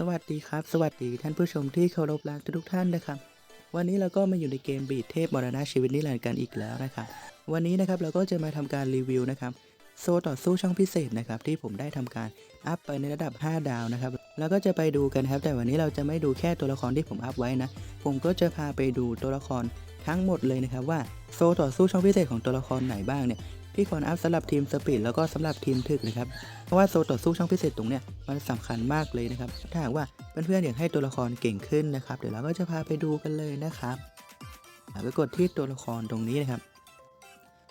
สวัสดีครับ สวัสดีท่านผู้ชมที่เคารพรักทุกท่านนะครับ วันนี้เราก็มาอยู่ในเกมบีดเทพมรณะชีวิตนิรันดร์กันอีกแล้วนะครับวันนี้นะครับเราก็จะมาทำการรีวิวนะครับโซต่อสู้ช่องพิเศษนะครับที่ผมได้ทำการอัพไปในระดับ 5 ดาวนะครับแล้วก็จะไปดูกันครับ แต่วันนี้เราจะไม่ดูแค่ตัวละครที่ผมอัพไว้นะ ผมก็จะพาไปดูตัวละครทั้งหมดเลยนะครับว่าโซต่อสู้ช่องพิเศษของตัวละครไหนบ้างเนี่ย ที่ควรอัพสำหรับทีมสปีดแล้วก็สำหรับทีมถึกนะครับเพราะว่าโซต่อสู้ช่องพิเศษตรงเนี้ยมันสำคัญมากเลยนะครับถ้าหากว่าเพื่อนๆอยากให้ตัวละครเก่งขึ้นนะครับเดี๋ยวเราก็จะพาไปดูกันเลยนะครับไปกดที่ตัวละครตรงนี้นะครับ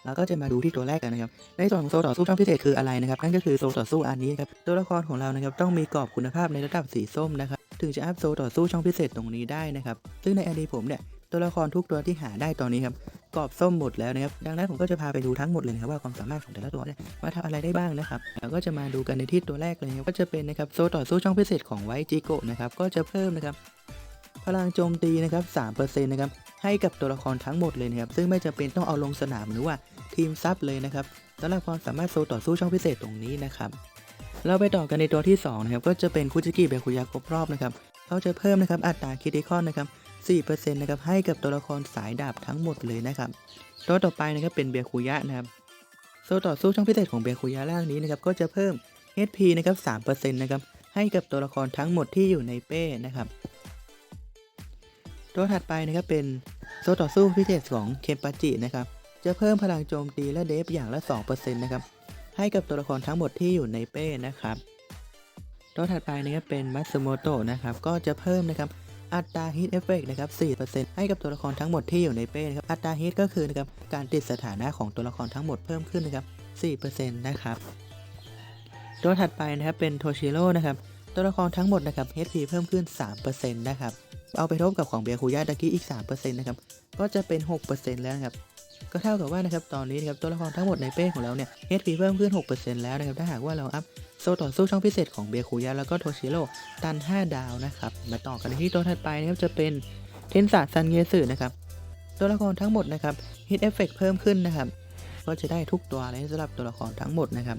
เราก็จะมาดูที่ตัวแรกกันนะครับ ในส่วนของโซต่อสู้ช่องพิเศษคืออะไรนะครับ นั่นก็คือโซต่อสู้อันนี้ครับ ตัวละครของเรานะครับต้องมีกรอบคุณภาพในระดับสีส้มนะครับ ถึงจะอัพโซต่อสู้ช่องพิเศษตรงนี้ได้นะครับ ซึ่งในอันนี้ผมเนี่ย ตัวละครทุกตัวที่หาได้ตอนนี้ครับกรอบส้มหมดแล้วนะครับ ดังนั้นผมก็จะพาไปดูทั้งหมดเลยนะครับว่าความสามารถของแต่ละตัวเนี่ยว่าทำอะไรได้บ้างนะครับเราก็จะมาดูกันในที่ตัวแรกเลยนะครับก็จะเป็นนะครับโซต่อสู้ช่องพิเศษของไวจิโกะนะครับก็จะเพิ่มนะครับพลังโจมตีนะครับ3%นะครับให้กับตัวละครทั้งหมดเลยนะครับซึ่งไม่จำเป็นต้องเอาลงสนามหรือว่าทีมซับเลยนะครับสำหรับความสามารถโซต่อสู้ช่องพิเศษตรงนี้นะครับเราไปต่อกันในตัวที่สองนะครับก็จะเป็นคุจิกิเบคุยะครบรอบนะครับเขาจะเพิ่มนะครับอัตราคิติคอนนะครับ 4%นะครับให้กับตัวละครสายดาบทั้งหมดเลยนะครับตัวต่อไปนะครับเป็นเบียคุยะนะครับโซต่อสู้ช่องพิเศษของเบียคุยะร่างนี้นะครับก็จะเพิ่ม HP นะครับ3%นะครับให้กับตัวละครทั้งหมดที่อยู่ในเป้นะครับตัวถัดไปนะครับเป็นโซต่อสู้พิเศษของเคมปาจินะครับจะเพิ่มพลังโจมตีและเดฟอย่างละ 2%นะครับให้กับตัวละครทั้งหมดที่อยู่ในเป้นะครับตัวถัดไปนะครับเป็นมัตสึโมโตะนะครับก็จะเพิ่มนะครับ อัตราฮิตเอฟเฟกนะครับ 4%ให้กับตัวละครทั้งหมดที่อยู่ในเป้นะครับ อัตราฮิตก็คือนะครับ การติดสถานะของตัวละครทั้งหมดเพิ่มขึ้นนะครับ 4%นะครับ ตัวถัดไปนะครับเป็นโทชิโร่นะครับ ตัวละครทั้งหมดนะครับ HP เพิ่มขึ้น 3%นะครับ เอาไปทบกับของเบียคุยะตะกี้อีก 3%นะครับ ก็จะเป็น 6%แล้วนะครับ ก็เท่ากับว่านะครับตอนนี้นะครับตัวละครทั้งหมดในเป้ของเราเนี่ย HP เพิ่มขึ้น 6%แล้วนะครับถ้าหากว่าเราอัพโซต่อสู้ช่องพิเศษของเบคุยะแล้วก็โทชิโร่ตัน 5 ดาวนะครับมาต่อกันที่ตัวถัดไปนะครับจะเป็นเทนซาซันเยสึนะครับตัวละครทั้งหมดนะครับฮิตเอฟเฟกเพิ่มขึ้นนะครับก็จะได้ทุกตัวเลยสำหรับตัวละครทั้งหมดนะครับ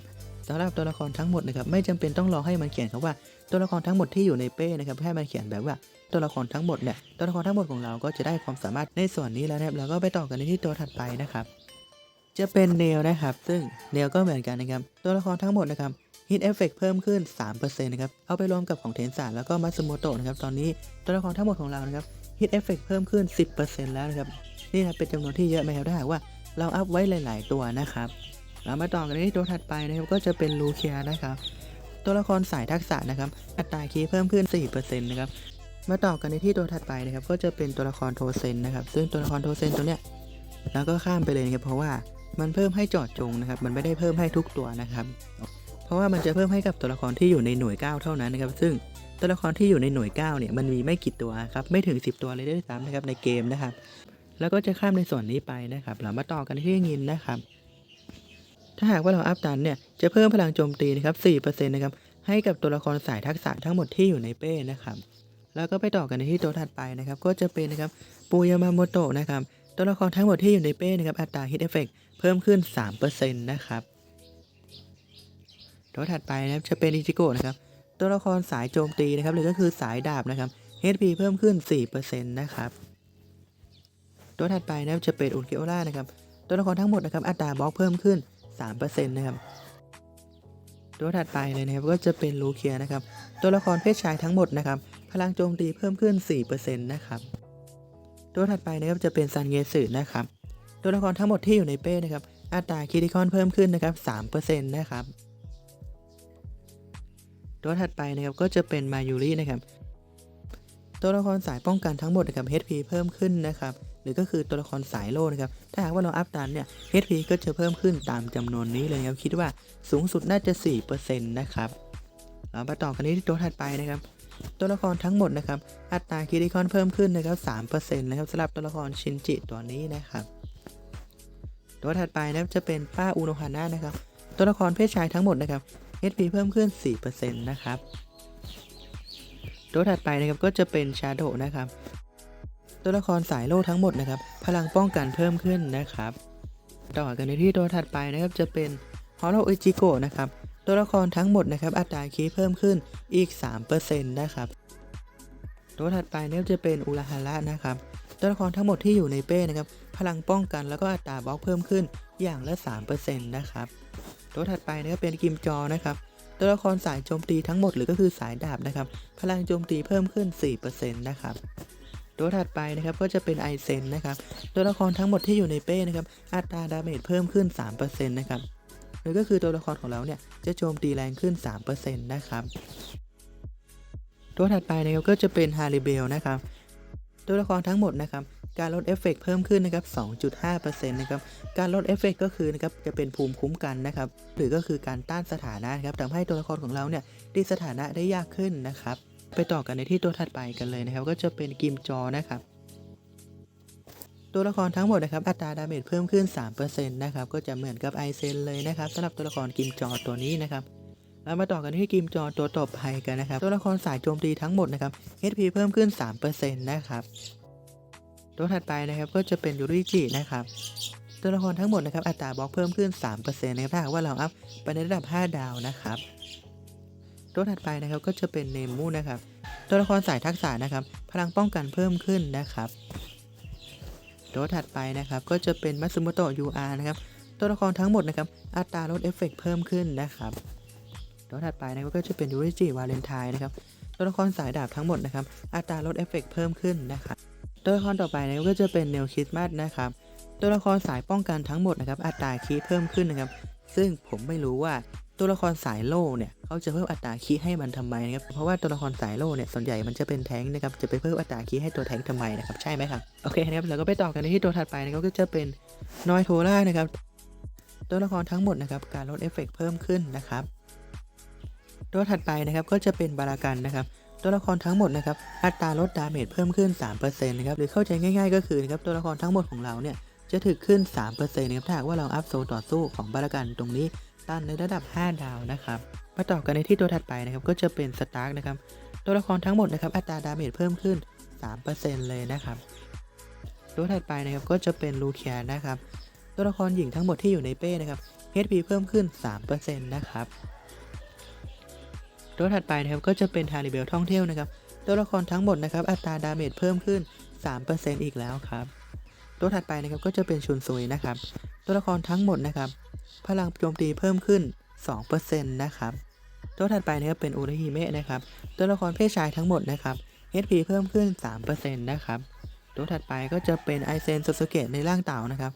สำหรับตัวละครทั้งหมดนะครับไม่จำเป็นต้องรอให้มันเขียนคำว่าตัวละครทั้งหมดที่อยู่ในเป้นะครับให้มันเขียนแบบว่าตัวละครทั้งหมดเนี่ยตัวละครทั้งหมดของเราก็จะได้ความสามารถในส่วนนี้แล้วนะครับแล้วก็ไปต่อกันในที่ตัวถัดไปนะครับ จะเป็นเนลนะครับ ซึ่งเนลก็เหมือนกันนะครับตัวละครทั้งหมดนะครับ Hit Effect เพิ่มขึ้น 3%นะครับ เอาไปรวมกับของเทนสาแล้วก็มัตสึโมโตะนะครับ ตอนนี้ตัวละครทั้งหมดของเรานะครับ Hit Effect เพิ่มขึ้น 10%แล้วนะครับ นี่นะเป็นจำนวนที่เยอะไหมครับถ้าหากว่าเราอัพไว้หลาย ๆ ตัวนะครับ เรามาต่อกันที่ตัวถัดไปนะครับก็จะเป็นลูเคียนะครับตัวละครสายทักษะนะครับ อัตราคีเพิ่มขึ้น 4%นะครับมาต่อกันในที่ตัวถัดไปนะครับ ก็จะเป็นตัวละครโทเซนนะครับ ซึ่งตัวละครโทเซนตัวเนี้ยเราก็ข้ามไปเลยนะครับเพราะว่ามันเพิ่มให้เจอดจงนะครับ มันไม่ได้เพิ่มให้ทุกตัวนะครับ เพราะว่ามันจะเพิ่มให้กับตัวละครที่อยู่ในหน่วย 9 เท่านั้นนะครับ ซึ่งตัวละครที่อยู่ในหน่วย 9 เนี่ยมันมีไม่กี่ตัวครับไม่ถึง 10 ตัวเลยด้วยซ้ำนะครับในเกมนะครับ แล้วก็จะข้ามในส่วนนี้ไปนะครับเรามาต่อกันที่งินนะครับ ถ้าหากว่าเราอัพตันเนี่ยจะเพิ่มพลังโจมตีนะครับ4%นะครับให้กับตัวละครสายทักษะทั้งหมดที่อยู่ในเป้นะครับแล้วก็ไปต่อกันในที่ตัวถัดไปนะครับก็จะเป็นนะครับปูยามาโมโตะนะครับตัวละครทั้งหมดที่อยู่ในเป้นะครับอัตราฮิตเอฟเฟกเพิ่มขึ้น 3%นะครับตัวถัดไปนะครับจะเป็นอิจิโกะนะครับตัวละครสายโจมตีนะครับหรือก็คือสายดาบนะครับ HP เพิ่มขึ้น 4%นะครับตัวถัดไปนะครับจะเป็นอุนเกโอล่านะครับตัวละครทั้งหมดนะครับอัตราบล็อกเพิ่มขึ้น 3%นะครับตัวถัดไปเลยนะครับก็จะเป็นลูเคียนะครับ ตัวละครเพศชายทั้งหมดนะครับ พลังโจมตีเพิ่มขึ้น 4%นะครับ ตัวถัดไปนะครับจะเป็นซันเงสึนะครับ ตัวละครทั้งหมดที่อยู่ในเป้นะครับ อัตราคิติคอนเพิ่มขึ้นนะครับ 3%นะครับ ตัวถัดไปนะครับก็จะเป็นมายูรินะครับ ตัวละครสายป้องกันทั้งหมดนะครับ HP เพิ่มขึ้นนะครับ รือก็คือตัวละครสายโลนะครับ ถ้าหากว่าเราอัพตันเนี่ย HP ก็จะเพิ่มขึ้นตามจำนวนนี้เลยครับคิดว่าสูงสุดน่าจะ 4%นะครับเรามาต่อกันที่ตัวถัดไปนะครับ ตัวละครทั้งหมดนะครับ อัตราคิติคอนเพิ่มขึ้นนะครับ 3%นะครับสำหรับตัวละครชินจิตัวนี้นะครับ ตัวถัดไปนะครับจะเป็นป้าอุโนฮานะนะครับ ตัวละครเพศชายทั้งหมดนะครับ HP เพิ่มขึ้น 4%นะครับตัวถัดไปนะครับก็จะเป็นชาโดนะครับ ตัวละครสายโลทั้งหมดนะครับ พลังป้องกันเพิ่มขึ้นนะครับ ต่อกันในที่ตัวถัดไปนะครับจะเป็นฮอลโลเอจิโกนะครับ ตัวละครทั้งหมดนะครับ อัตราคีเพิ่มขึ้นอีก 3%นะครับ ตัวถัดไปเนี่ยจะเป็นอุราฮาระนะครับ ตัวละครทั้งหมดที่อยู่ในเป้นะครับ พลังป้องกันแล้วก็อัตราบล็อกเพิ่มขึ้นอย่างละ 3%นะครับ ตัวถัดไปนะครับเป็นกิมจอนะครับตัวละครสายโจมตีทั้งหมดหรือก็คือสายดาบนะครับ พลังโจมตีเพิ่มขึ้น 4%นะครับ ตัวถัดไปนะครับก็จะเป็นไอเซนนะครับตัวละครทั้งหมดที่อยู่ในเป้นะครับอัตราดาเมจเพิ่มขึ้น 3%นะครับหรือก็คือตัวละครของเราเนี่ยจะโจมตีแรงขึ้น 3%นะครับตัวถัดไปนะครับก็จะเป็นฮาริเบลนะครับตัวละครทั้งหมดนะครับการลดเอฟเฟกต์เพิ่มขึ้นนะครับ 2.5%นะครับ การลดเอฟเฟกต์ก็คือนะครับจะเป็นภูมิคุ้มกันนะครับ หรือก็คือการต้านสถานะนะครับทำให้ตัวละครของเราเนี่ยตีสถานะได้ยากขึ้นนะครับ ไปต่อกันในที่ตัวถัดไปกันเลยนะครับ ก็จะเป็นกิมจอนะครับ ตัวละครทั้งหมดนะครับ อัตราดาเมจเพิ่มขึ้น 3%นะครับ ก็จะเหมือนกับไอเซนเลยนะครับสำหรับตัวละครกิมจอตัวนี้นะครับเรามาต่อกันที่กิมจอตัวต่อไปกันนะครับ ตัวละครสายโจมตีทั้งหมดนะครับ HP เพิ่มขึ้น 3%นะครับ ตัวถัดไปนะครับก็จะเป็นยูริจินะครับตัวละครทั้งหมดนะครับอัตราบล็อกเพิ่มขึ้น 3%นะครับถ้าหากว่าเราอัพไปในระดับ 5 ดาวนะครับ ตัวถัดไปนะครับก็จะเป็นเนมูนะครับ ตัวละครสายทักษะนะครับ พลังป้องกันเพิ่มขึ้นนะครับ ตัวถัดไปนะครับก็จะเป็นมัตสึโมโตะ UR นะครับ ตัวละครทั้งหมดนะครับ อัตราลดเอฟเฟกต์เพิ่มขึ้นนะครับ ตัวถัดไปนะครับก็จะเป็นยูริจิวาเลนไทน์นะครับ ตัวละครสายดาบทั้งหมดนะครับ อัตราลดเอฟเฟกต์เพิ่มขึ้นนะครับ ตัวละครต่อไปนะครับก็จะเป็นเนลคิสมัสนะครับ ตัวละครสายป้องกันทั้งหมดนะครับ อัตราคีเพิ่มขึ้นนะครับ ซึ่งผมไม่รู้ว่า ตัวละครสายโล่เนี่ยเขาจะเพิ่มอัตราคีให้มันทำไมนะครับเพราะว่าตัวละครสายโล่เนี่ยส่วนใหญ่มันจะเป็นแท้งค์นะครับจะไปเพิ่มอัตราคีให้ตัวแท้งค์ทำไมนะครับใช่ไหมครับโอเคนะครับเราก็ไปต่อกันในที่ตัวถัดไปนะครับก็จะเป็นนอยโทล่านะครับตัวละครทั้งหมดนะครับการลดเอฟเฟกต์เพิ่มขึ้นนะครับตัวถัดไปนะครับก็จะเป็นบารากันนะครับตัวละครทั้งหมดนะครับอัตราลดดาเมจเพิ่มขึ้น 3%นะครับหรือเข้าใจง่าย ๆ ก็คือนะครับตัวละครทั้งหมดของเราเนี่ยจะถึกขึ้น 3%นะครับถ้าหากว่าเราอัพโซลต่อสู้ของบารากันตรงนี้ ตันในระดับ 5 ดาวนะครับ มาต่อกันในที่ตัวถัดไปนะครับก็จะเป็นสตาร์กนะครับ ตัวละครทั้งหมดนะครับอัตราดาเมจเพิ่มขึ้น 3%เลยนะครับ ตัวถัดไปนะครับก็จะเป็นลูเคียนะครับ ตัวละครหญิงทั้งหมดที่อยู่ในเป้นะครับ HP เพิ่มขึ้น 3%นะครับ ตัวถัดไปนะครับก็จะเป็นฮาริเบลท่องเที่ยวนะครับ ตัวละครทั้งหมดนะครับอัตราดาเมจเพิ่มขึ้น 3%อีกแล้วครับ ตัวถัดไปนะครับก็จะเป็นชุนซุยนะครับ ตัวละครทั้งหมดนะครับ พลังโจมตีเพิ่มขึ้น 2%นะครับ ตัวถัดไปนะครับเป็นอุรฮิเมะนะครับ ตัวละครเพศชายทั้งหมดนะครับ HP เพิ่มขึ้น 3%นะครับ ตัวถัดไปก็จะเป็นไอเซนโซสเกะในร่างเต่านะครับ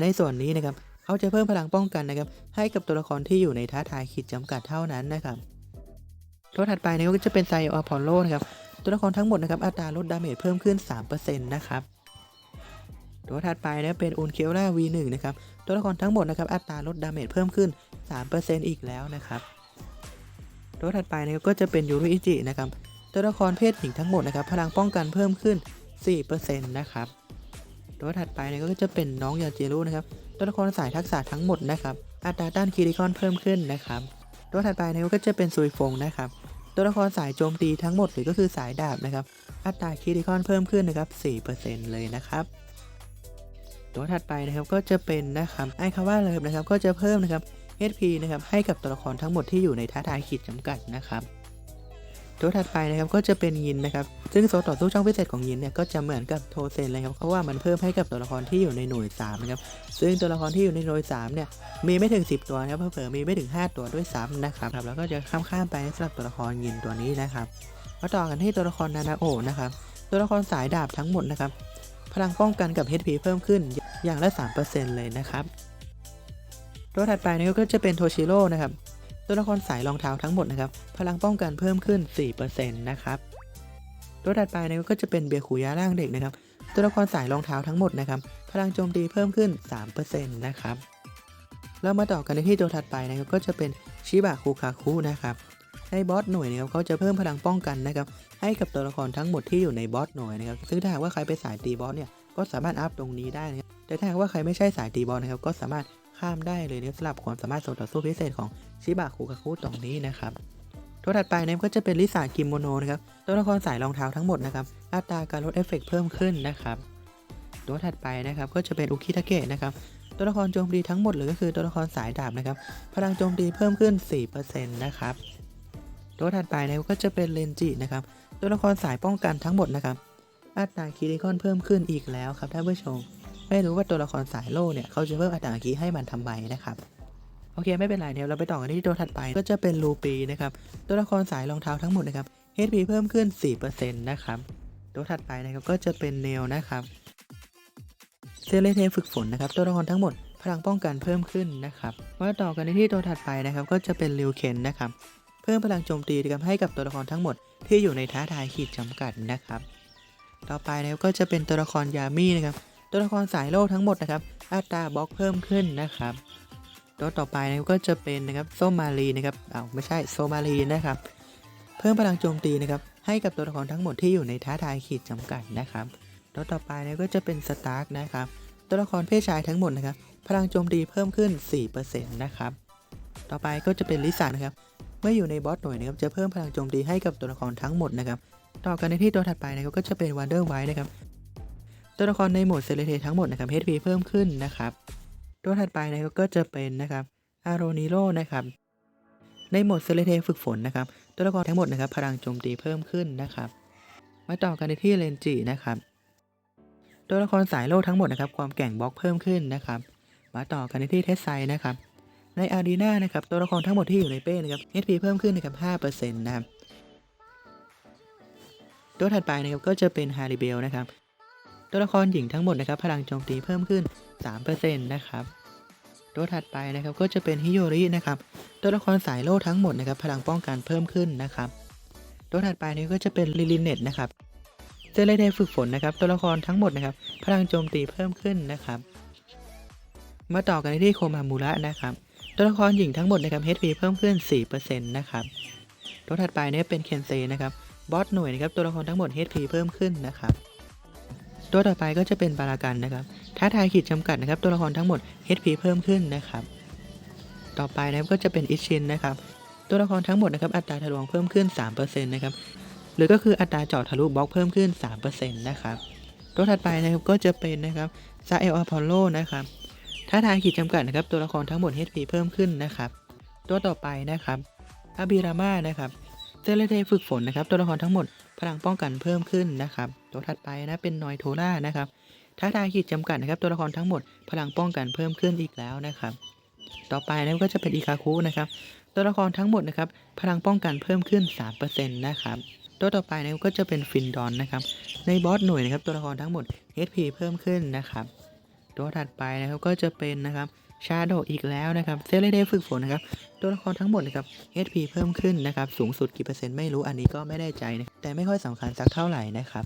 ในส่วนนี้นะครับเขาจะเพิ่มพลังป้องกันนะครับ ให้กับตัวละครที่อยู่ในท้าทายขีดจำกัดเท่านั้นนะครับ ตัวถัดไปนะครับก็จะเป็นไซออพอลโลนะครับ ตัวละครทั้งหมดนะครับอัตราลดดาเมจเพิ่มขึ้น 3%นะครับ ตัวถัดไปนะเป็นอุนเคลล่า V1 นะครับ ตัวละครทั้งหมดนะครับอัตราลดดาเมจเพิ่มขึ้น 3%อีกแล้วนะครับ ตัวถัดไปนะครับก็จะเป็นยูรุอิจินะครับ ตัวละครเพศหญิงทั้งหมดนะครับพลังป้องกันเพิ่มขึ้น 4%นะครับ ตัวถัดไปเนี่ยก็จะเป็นน้องยาเจรุนะครับ ตัวละครสายทักษะทั้งหมดนะครับ อัตราต้านคีริคอนเพิ่มขึ้นนะครับ ตัวถัดไปเนี่ยก็จะเป็นซุยฟงนะครับ ตัวละครสายโจมตีทั้งหมดหรือก็คือสายดาบนะครับ อัตราคีริคอนเพิ่มขึ้นนะครับ 4%เลยนะครับ ตัวถัดไปนะครับก็จะเป็นนะครับไอคาว่าเลิฟนะครับก็จะเพิ่มนะครับ HP นะครับให้กับตัวละครทั้งหมดที่อยู่ในท้าทายขีดจำกัดนะครับ ตัวถัดไปนะครับก็จะเป็นยินนะครับ ซึ่งโซต่อสู้ช่องพิเศษของยินเนี่ยก็จะเหมือนกับโทเซนเลยครับเพราะว่ามันเพิ่มให้กับตัวละครที่อยู่ในหน่วย3นะครับซึ่งตัวละครที่อยู่ในหน่วย3เนี่ยมีไม่ถึง 10 ตัวนะครับเผลอๆมีไม่ถึง 5 ตัวด้วยซ้ำนะครับแล้วก็จะข้ามข้ามๆไปสำหรับตัวละครยินตัวนี้นะครับมาต่อกันที่ตัวละครนานาโอนะครับตัวละครสายดาบทั้งหมดนะครับ ลังป้องกันกับ HP เพิ่มขึ้นอย่างละ 3%เลยนะครับ ตัวถัดไปนะครับก็จะเป็นโทชิโร่นะครับ ตัวละครสายรองเท้าทั้งหมดนะครับ พลังป้องกันเพิ่มขึ้น 4%นะครับ ตัวถัดไปนะครับก็จะเป็นเบียร์ขุยาร่างเด็กนะครับ ตัวละครสายรองเท้าทั้งหมดนะครับ พลังโจมตีเพิ่มขึ้น 3%นะครับ เรามาต่อกันในที่ตัวถัดไปนะครับก็จะเป็นชิบะคูคาคุนะครับ ในบอสหน่วยนะครับเขาจะเพิ่มพลังป้องกันนะครับให้กับตัวละครทั้งหมดที่อยู่ในบอสหน่วยนะครับซึ่งถ้าหากว่าใครไปสายตีบอสเนี่ยก็สามารถอัพตรงนี้ได้นะครับแต่ถ้าหากว่าใครไม่ใช่สายตีบอสนะครับก็สามารถข้ามได้เลยนะสำหรับความสามารถโซต่อสู้พิเศษของชิบะคุกาคุตรงนี้นะครับตัวถัดไปนะครับก็จะเป็นลิซ่ากิโมโนนะครับตัวละครสายรองเท้าทั้งหมดนะครับอัตราการลดเอฟเฟกต์เพิ่มขึ้นนะครับตัวถัดไปนะครับก็จะเป็นอุคิทาเกะนะครับตัวละครโจมตีทั้งหมดเลยก็คือตัวละครสายดาบนะครับพลังโจมตีเพิ่มขึ้น 4%นะครับ ตัวถัดไปนะก็จะเป็นเลนจินะครับ ตัวละครสายป้องกันทั้งหมดนะครับอัตราคีริคอนเพิ่มขึ้นอีกแล้วครับท่านผู้ชม ไม่รู้ว่าตัวละครสายโล่เนี่ยเขาจะเพิ่มอัตราคีให้มันทำไมนะครับโอเคไม่เป็นไรเดี๋ยวเราไปต่อกันที่ตัวถัดไปก็จะเป็นลูปีนะครับตัวละครสายรองเท้าทั้งหมดนะครับ HP เพิ่มขึ้น 4%นะครับตัวถัดไปนะครับก็จะเป็นเนลนะครับเซเลเทฝึกฝนนะครับตัวละครทั้งหมดพลังป้องกันเพิ่มขึ้นนะครับมาต่อกันในที่ตัวถัดไปนะครับ ก็จะเป็นริวเคนนะครับ พิ่มพลังโจมตีนะครับให้กับตัวละครทั้งหมดที่อยู่ในท้าทายขีดจำกัดนะครับ ต่อไปนะครับก็จะเป็นตัวละครยามี่นะครับ ตัวละครสายโลทั้งหมดนะครับ อัตราบล็อกเพิ่มขึ้นนะครับ ตัวต่อไปนะครับก็จะเป็นนะครับส้มารีนะครับเอ้าไม่ใช่โซมารีนะครับ เพิ่มพลังโจมตีนะครับให้กับตัวละครทั้งหมดที่อยู่ในท้าทายขีดจำกัดนะครับ ตัวต่อไปนะครับก็จะเป็นสตาร์กนะครับ ตัวละครเพศชายทั้งหมดนะครับ พลังโจมตีเพิ่มขึ้น 4%นะครับ ต่อไปก็จะเป็นลิซ่านะครับ เมื่ออยู่ในบอสหน่วยนะครับจะเพิ่มพลังโจมตีให้กับตัวละครทั้งหมดนะครับต่อกันในที่ตัวถัดไปนะครับก็จะเป็นวันเดอร์ไวท์นะครับตัวละครในโหมดเซเลเททั้งหมดนะครับ HP เพิ่มขึ้นนะครับ ตัวถัดไปนะครับก็จะเป็นนะครับอารนิโรนะครับในโหมดเซเลเทฝึกฝนนะครับ ตัวละครทั้งหมดนะครับ พลังโจมตีเพิ่มขึ้นนะครับ มาต่อกันในที่เลนจินะครับ ตัวละครสายโลทั้งหมดนะครับ ความแก่งบล็อกเพิ่มขึ้นนะครับ มาต่อกันในที่เทสไซนะครับ ในอารีนานะครับตัวละครทั้งหมดที่อยู่ในเป้นะครับ HP เพิ่มขึ้นนะครับ5%นะครับตัวถัดไปนะครับก็จะเป็นฮาริเบลนะครับ ตัวละครหญิงทั้งหมดนะครับ พลังโจมตีเพิ่มขึ้น 3%นะครับตัวถัดไปนะครับก็จะเป็นฮิโยรินะครับ ตัวละครสายโล่ทั้งหมดนะครับพลังป้องกันเพิ่มขึ้นนะครับ ตัวถัดไปนี้ก็จะเป็นลิลินเน็ตนะครับเจเลเดฝึกฝนนะครับ ตัวละครทั้งหมดนะครับ พลังโจมตีเพิ่มขึ้นนะครับ มาต่อกันที่โคมามูระนะครับ ตัวละครหญิงทั้งหมดนะครับ HP เพิ่มขึ้น 4%นะครับ ตัวถัดไปเนี่ยเป็นเคนเซนะครับ บอสหน่วยนะครับ ตัวละครทั้งหมด HP เพิ่มขึ้นนะครับ ตัวต่อไปก็จะเป็นบารากันนะครับ ท้าทายขีดจำกัดนะครับ ตัวละครทั้งหมด HP เพิ่มขึ้นนะครับ ต่อไปนะครับก็จะเป็นอิชินนะครับ ตัวละครทั้งหมดนะครับ อัตราทะลวงเพิ่มขึ้น 3%นะครับ หรือก็คืออัตราเจาะทะลุบล็อกเพิ่มขึ้น 3%นะครับ ตัวถัดไปนะครับก็จะเป็นนะครับซาเอลอพอลโลนะครับ ท้าทายขีดจำกัดนะครับ ตัวละครทั้งหมด HP เพิ่มขึ้นนะครับ ตัวต่อไปนะครับอาบิรามานะครับเซเลเทฝึกฝนนะครับ ตัวละครทั้งหมดพลังป้องกันเพิ่มขึ้นนะครับ ตัวถัดไปนะเป็นนอยโทล่านะครับท้าทายขีดจำกัดนะครับ ตัวละครทั้งหมดพลังป้องกันเพิ่มขึ้นอีกแล้วนะครับ ต่อไปนะก็จะเป็นอิคาคุนะครับ ตัวละครทั้งหมดนะครับพลังป้องกันเพิ่มขึ้น 3%นะครับตัวต่อไปนะก็จะเป็นฟินดอนนะครับ ในบอสหน่วยนะครับ ตัวละครทั้งหมด HP เพิ่มขึ้นนะครับ ตัวถัดไปนะครับก็จะเป็นนะครับชาโดอีกแล้วนะครับเซเลเดฝึกฝนนะครับตัวละครทั้งหมดนะครับ HP เพิ่มขึ้นนะครับ สูงสุดกี่เปอร์เซ็นต์ไม่รู้อันนี้ก็ไม่แน่ใจนะแต่ไม่ค่อยสำคัญสักเท่าไหร่นะครับ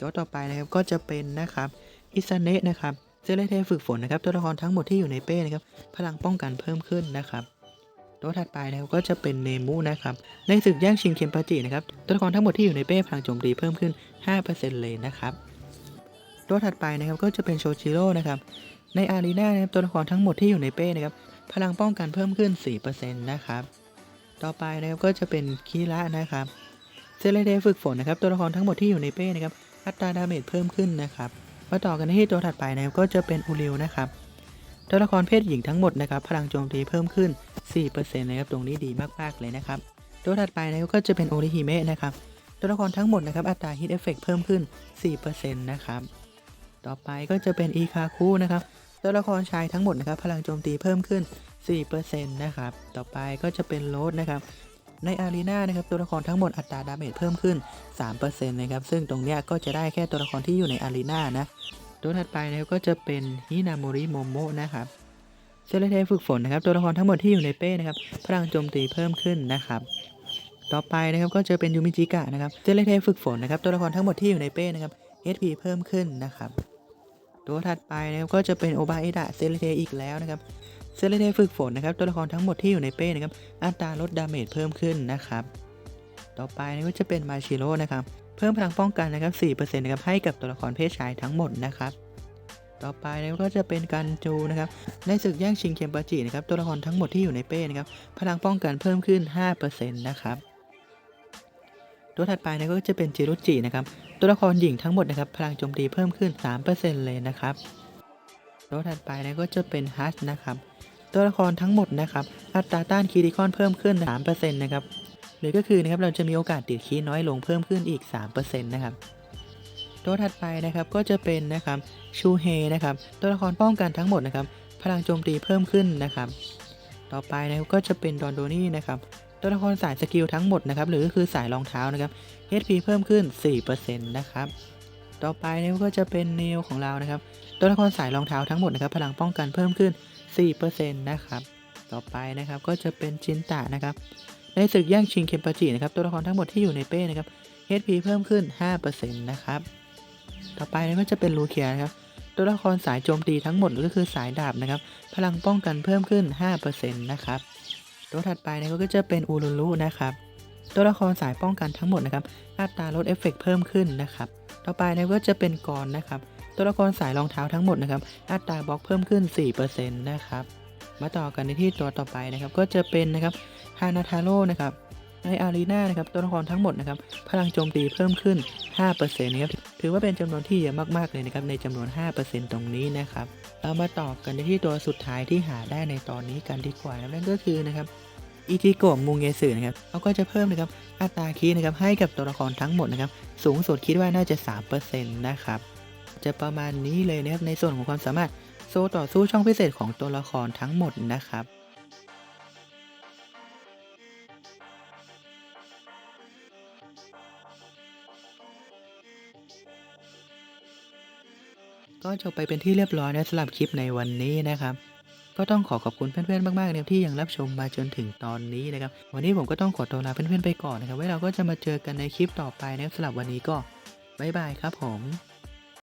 ตัวต่อไปนะครับก็จะเป็นนะครับอิซาเนะนะครับเซเลเดฝึกฝนนะครับ ตัวละครทั้งหมดที่อยู่ในเป้นะครับ พลังป้องกันเพิ่มขึ้นนะครับ ตัวถัดไปนะครับก็จะเป็นเนมูนะครับ ในศึกแย่งชิงเคมปาจินะครับตัวละครทั้งหมดที่อยู่ในเป้พลังโจมตีเพิ่มขึ้น 5%เลยนะครับ ตัวถัดไปนะครับก็จะเป็นโชชิโร่นะครับในอารีนานะครับตัวละครทั้งหมดที่อยู่ในเป้นะครับพลังป้องกันเพิ่มขึ้น 4%นะครับต่อไปนะครับก็จะเป็นคิระนะครับเซเลเดฝึกฝนนะครับตัวละครทั้งหมดที่อยู่ในเป้นะครับอัตราดาเมจเพิ่มขึ้นนะครับมาต่อกันที่ตัวถัดไปนะครับก็จะเป็นอูริวนะครับตัวละครเพศหญิงทั้งหมดนะครับพลังโจมตีเพิ่มขึ้น 4%นะครับตรงนี้ดีมากๆเลยนะครับตัวถัดไปนะครับก็จะเป็นโอริฮิเมะนะครับตัวละครทั้งหมดนะครับอัตราฮิตเอฟเฟกเพิ่มขึ้น 4%นะครับ ต่อไปก็จะเป็นอีคาคุนะครับตัวละครชายทั้งหมดนะครับพลังโจมตีเพิ่มขึ้น 4%นะครับต่อไปก็จะเป็นโรสนะครับในอารีนานะครับตัวละครทั้งหมดอัตราดาเมจเพิ่มขึ้น 3%นะครับซึ่งตรงเนี้ยก็จะได้แค่ตัวละครที่อยู่ในอารีนานะตัวถัดไปนะครับก็จะเป็นฮินาโมริโมโมะนะครับเซเลเทฝึกฝนนะครับตัวละครทั้งหมดที่อยู่ในเป้นะครับพลังโจมตีเพิ่มขึ้นนะครับต่อไปนะครับก็จะเป็นยูมิจิกะนะครับเซเลเทฝึกฝนนะครับตัวละครทั้งหมดที่อยู่ในเป้นะครับ HP เพิ่มขึ้นนะครับ ตัวถัดไปนะครับก็จะเป็นโอบาเอดะเซเลเทอีกแล้วนะครับเซเลเทฝึกฝนนะครับตัวละครทั้งหมดที่อยู่ในเป้นะครับอัตราลดดาเมจเพิ่มขึ้นนะครับ ต่อไปนะก็จะเป็นมาชิโร่นะครับเพิ่มพลังป้องกันนะครับ4%นะครับให้กับตัวละครเพศชายทั้งหมดนะครับต่อไปนะก็จะเป็นกันจูนะครับ ในศึกแย่งชิงเคมปาจินะครับตัวละครทั้งหมดที่อยู่ในเป้นะครับพลังป้องกันเพิ่มขึ้น5%นะครับตัวถัดไปนะก็จะเป็นจิรุจินะครับ ตัวละครหญิงทั้งหมดนะครับ พลังโจมตีเพิ่มขึ้น 3%เลยนะครับตัวถัดไปนะก็จะเป็นฮัชนะครับ ตัวละครทั้งหมดนะครับ อัตราต้านคีริคอนเพิ่มขึ้น 3%นะครับหรือก็คือนะครับเราจะมีโอกาสติดคีน้อยลงเพิ่มขึ้นอีก 3%นะครับตัวถัดไปนะครับก็จะเป็นนะครับชูเฮนะครับ ตัวละครป้องกันทั้งหมดนะครับ พลังโจมตีเพิ่มขึ้นนะครับ ต่อไปนะก็จะเป็นดอนโดนี่นะครับ ตัวละครสายสกิลทั้งหมดนะครับหรือก็คือสายรองเท้านะครับ HP เพิ่มขึ้น 4%นะครับ ต่อไปนะครับก็จะเป็นเนลของเรานะครับ ตัวละครสายรองเท้าทั้งหมดนะครับ พลังป้องกันเพิ่มขึ้น 4%นะครับ ต่อไปนะครับก็จะเป็นจินตะนะครับ ในศึกแย่งชิงเคมปาจินะครับ ตัวละครทั้งหมดที่อยู่ในเป้นะครับ HP เพิ่มขึ้น 5%นะครับ ต่อไปนะก็จะเป็นลูเคียนะครับ ตัวละครสายโจมตีทั้งหมดก็คือสายดาบนะครับ พลังป้องกันเพิ่มขึ้น 5%นะครับ ตัวถัดไปนะก็จะเป็นอูรุลุนะครับ ตัวละครสายป้องกันทั้งหมดนะครับอัตราลดเอฟเฟกต์เพิ่มขึ้นนะครับ ต่อไปนะก็จะเป็นกรนะครับ ตัวละครสายรองเท้าทั้งหมดนะครับอัตราบล็อกเพิ่มขึ้น 4%นะครับ มาต่อกันในที่ตัวต่อไปนะครับ ก็จะเป็นนะครับฮานาทาโร่นะครับ ในอารีนานะครับตัวละครทั้งหมดนะครับพลังโจมตีเพิ่มขึ้น 5%นะครับถือว่าเป็นจำนวนที่เยอะมากๆเลยนะครับในจำนวน 5%ตรงนี้นะครับเรามาต่อกันที่ตัวสุดท้ายที่หาได้ในตอนนี้กันดีกว่านะนั่นก็คือนะครับอิจิโกะมุงเงสึนะครับเขาก็จะเพิ่มนะครับอัตราคีนะครับให้กับตัวละครทั้งหมดนะครับสูงสุดคิดว่าน่าจะ 3%นะครับจะประมาณนี้เลยนะครับในส่วนของความสามารถโซต่อสู้ช่องพิเศษของตัวละครทั้งหมดนะครับ ก็จบไปเป็นที่เรียบร้อยนะสำหรับคลิปในวันนี้นะครับ ก็ต้องขอขอบคุณเพื่อนๆมากๆนะที่ยังรับชมมาจนถึงตอนนี้นะครับ วันนี้ผมก็ต้องขอตัวลาเพื่อนๆไปก่อนนะครับ ไว้เราก็จะมาเจอกันในคลิปต่อไปนะสำหรับวันนี้ก็บ๊ายบายครับผม